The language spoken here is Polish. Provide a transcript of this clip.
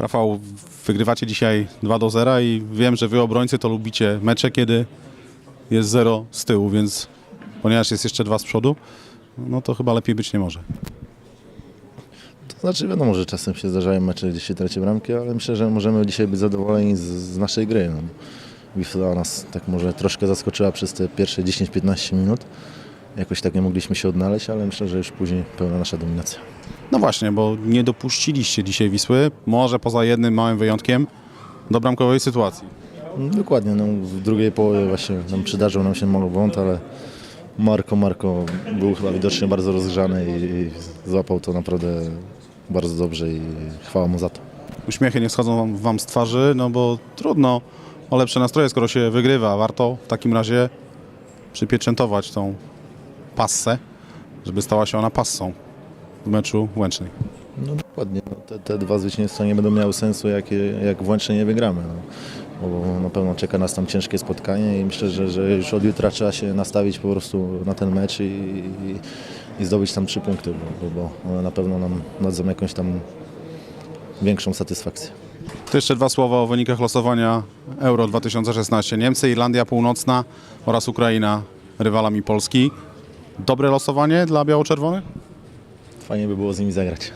Rafał, wygrywacie dzisiaj 2 do 0 i wiem, że wy obrońcy to lubicie mecze, kiedy jest 0 z tyłu, więc ponieważ jest jeszcze 2 z przodu, no to chyba lepiej być nie może. To znaczy wiadomo, że czasem się zdarzają mecze, gdzie się traci bramki, ale myślę, że możemy dzisiaj być zadowoleni z, z naszej gry. No. Wisła nas tak może troszkę zaskoczyła przez te pierwsze 10-15 minut. Jakoś tak nie mogliśmy się odnaleźć, ale myślę, że już później pełna nasza dominacja. No właśnie, bo nie dopuściliście dzisiaj Wisły, może poza jednym małym wyjątkiem, do bramkowej sytuacji. Dokładnie, no, w drugiej połowie właśnie nam przydarzył nam się mały błąd, ale Marko Marko był chyba widocznie bardzo rozgrzany i, i złapał to naprawdę bardzo dobrze i chwała mu za to. Uśmiechy nie schodzą wam, wam z twarzy, no bo trudno o lepsze nastroje, skoro się wygrywa. Warto w takim razie przypieczętować tą passę, żeby stała się ona passą w meczu Łęcznej. No dokładnie, no, te, te dwa zwycięstwa nie będą miały sensu, jak, jak włącznie nie wygramy. No. Bo na pewno czeka nas tam ciężkie spotkanie i myślę, że, że już od jutra trzeba się nastawić po prostu na ten mecz i, i, i zdobyć tam trzy punkty, bo, bo one na pewno nam dadzą jakąś tam większą satysfakcję. To jeszcze dwa słowa o wynikach losowania Euro 2016. Niemcy, Irlandia Północna oraz Ukraina rywalami Polski. Dobre losowanie dla biało-czerwonych? Fajnie by było z nimi zagrać.